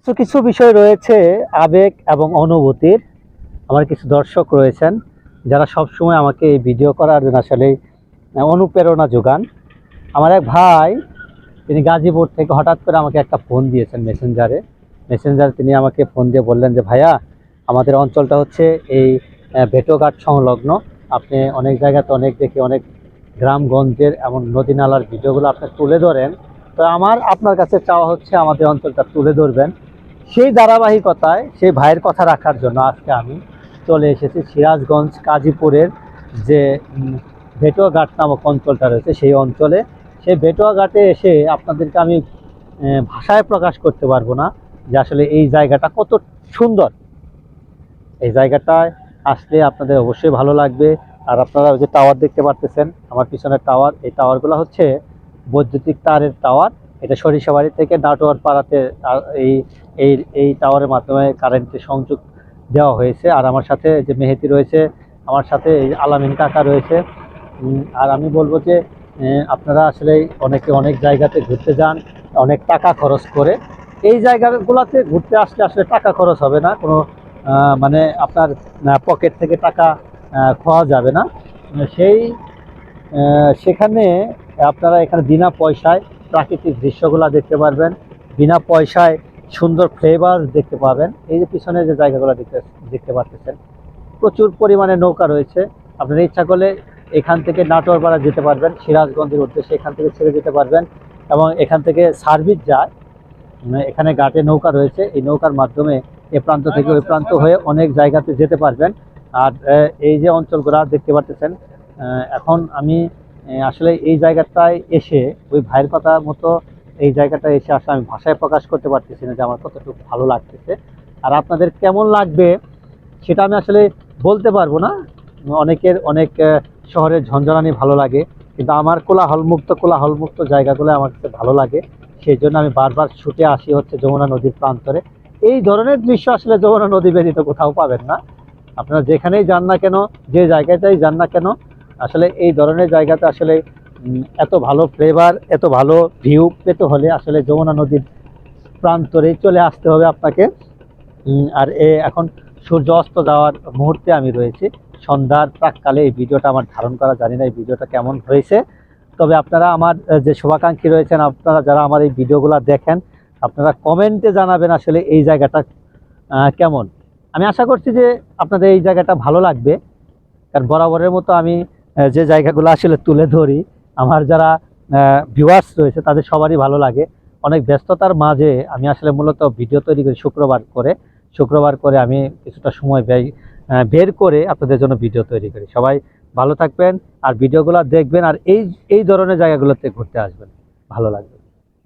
কিছু কিছু বিষয় রয়েছে, আবেগ এবং অনুভূতির। আমার কিছু দর্শক রয়েছেন, যারা সব সময় আমাকে এই ভিডিও করার জন্য আসলে অনুপ্রেরণা যোগান। আমার এক ভাই, তিনি গাজীপুর থেকে হঠাৎ করে আমাকে একটা ফোন দিয়েছেন মেসেঞ্জারে মেসেঞ্জারে তিনি আমাকে ফোন দিয়ে বললেন যে, ভাইয়া, আমাদের অঞ্চলটা হচ্ছে এই ভেটোঘাট সংলগ্ন। আপনি অনেক জায়গাতে অনেক দেখি, অনেক গ্রামগঞ্জের এমন নদী নালার ভিডিওগুলো আপনি তুলে ধরেন। তো আমার, আপনার কাছে চাওয়া হচ্ছে আমাদের অঞ্চলটা তুলে ধরবেন। সেই ধারাবাহিকতায়, সেই ভাইয়ের কথা রাখার জন্য আজকে আমি চলে এসেছি সিরাজগঞ্জ কাজীপুরের যে ভেটুয়াঘাট নামক অঞ্চলটা রয়েছে সেই অঞ্চলে। সেই ভেটুয়াঘাটে এসে আপনাদেরকে আমি ভাষায় প্রকাশ করতে পারব না যে আসলে এই জায়গাটা কত সুন্দর। এই জায়গাটায় আসলে আপনাদের অবশ্যই ভালো লাগবে। আর আপনারা যে টাওয়ার দেখতে পারতেছেন, আমার পিছনের টাওয়ার, এই টাওয়ারগুলো হচ্ছে বৈদ্যুতিক তারের টাওয়ার। এটা সরিষাবাড়ি থেকে নাটোয়ার পাড়াতে এই এই এই টাওয়ারের মাধ্যমে কারেন্টের সংযোগ দেওয়া হয়েছে। আর আমার সাথে যে মেহেদি রয়েছে, আমার সাথে এই আলামিন কাকা রয়েছে। আর আমি বলব যে আপনারা আসলে অনেকে অনেক জায়গাতে ঘুরতে যান, অনেক টাকা খরচ করে। এই জায়গাগুলোতে ঘুরতে আসলে আসলে টাকা খরচ হবে না। কোনো মানে আপনার পকেট থেকে টাকা খাওয়া যাবে না। সেই সেখানে আপনারা এখানে বিনা পয়সায় প্রাকৃতিক দৃশ্যগুলো দেখতে পারবেন বিনা পয়সায় সুন্দর ফ্লেভার দেখতে পাবেন। এই যে পিছনে যে জায়গাগুলো দেখতে দেখতে পাচ্ছেন প্রচুর পরিমাণে নৌকা রয়েছে। আপনারা ইচ্ছা করলে এখান থেকে নাটোরপাড়া যেতে পারবেন সিরাজগঞ্জের উদ্দেশ্যে এখান থেকে ছেড়ে যেতে পারবেন এবং এখান থেকে সার্ভিস যায়। এখানে ঘাটে নৌকা রয়েছে এই নৌকার মাধ্যমে এ প্রান্ত থেকে ওই প্রান্ত হয়ে অনেক জায়গাতে যেতে পারবেন। আর এই যে অঞ্চলগুলো দেখতে আহ, এখন আমি আসলে এই জায়গাটায় এসে, ওই ভাইয়ের কথা মতো এই জায়গাটায় এসে আসলে আমি ভাষায় প্রকাশ করতে পারতেছি না যে আমার কতটুকু ভালো লাগতেছে। আর আপনাদের কেমন লাগবে সেটা আমি আসলে বলতে পারব না। অনেকের অনেক শহরের ঝঞ্ঝনানি ভালো লাগে, কিন্তু আমার কোলাহলমুক্ত কোলাহলমুক্ত জায়গাগুলো আমার কাছে ভালো লাগে। সেই জন্য আমি বারবার ছুটে আসি হচ্ছে যমুনা নদীর প্রান্তরে। এই ধরনের দৃশ্য আসলে যমুনা নদী ব্যতীত কোথাও পাবেন না। আপনারা যেখানেই যান না কেন, যে জায়গাটাই যান না কেন আসলে এই ধরনের জায়গাতে আসলে এত ভালো ফ্লেভার এত ভালো ভিউ পেতে হলে আসলে যমুনা নদীর প্রান্তরে চলে আসতে হবে আপনাকে। আর এ এখন সূর্য অস্ত যাওয়ার মুহূর্তে আমি রয়েছি। সন্ধ্যার প্রাককালে এই ভিডিওটা আমার ধারণ করা, জানি না এই ভিডিওটা কেমন হয়েছে। তবে আপনারা আমার যে শুভাকাঙ্ক্ষী রয়েছেন, আপনারা যারা আমার এই ভিডিওগুলো দেখেন, আপনারা কমেন্টে জানাবেন আসলে এই জায়গাটা কেমন। আমি আশা করছি যে আপনাদের এই জায়গাটা ভালো লাগবে। কারণ বরাবরের মতো আমি যে জায়গাগুলো আসলে তুলে ধরি, আমার যারা ভিউয়ার্স রয়েছে তাদের সবারই ভালো লাগে। অনেক ব্যস্ততার মাঝে আমি আসলে মূলত ভিডিও তৈরি করি শুক্রবার করে। শুক্রবার করে আমি কিছুটা সময় ব্যয় বের করে আপনাদের জন্য ভিডিও তৈরি করি। সবাই ভালো থাকবেন আর ভিডিওগুলো দেখবেন আর এই এই ধরনের জায়গাগুলোতে ঘুরতে আসবেন। ভালো লাগবে।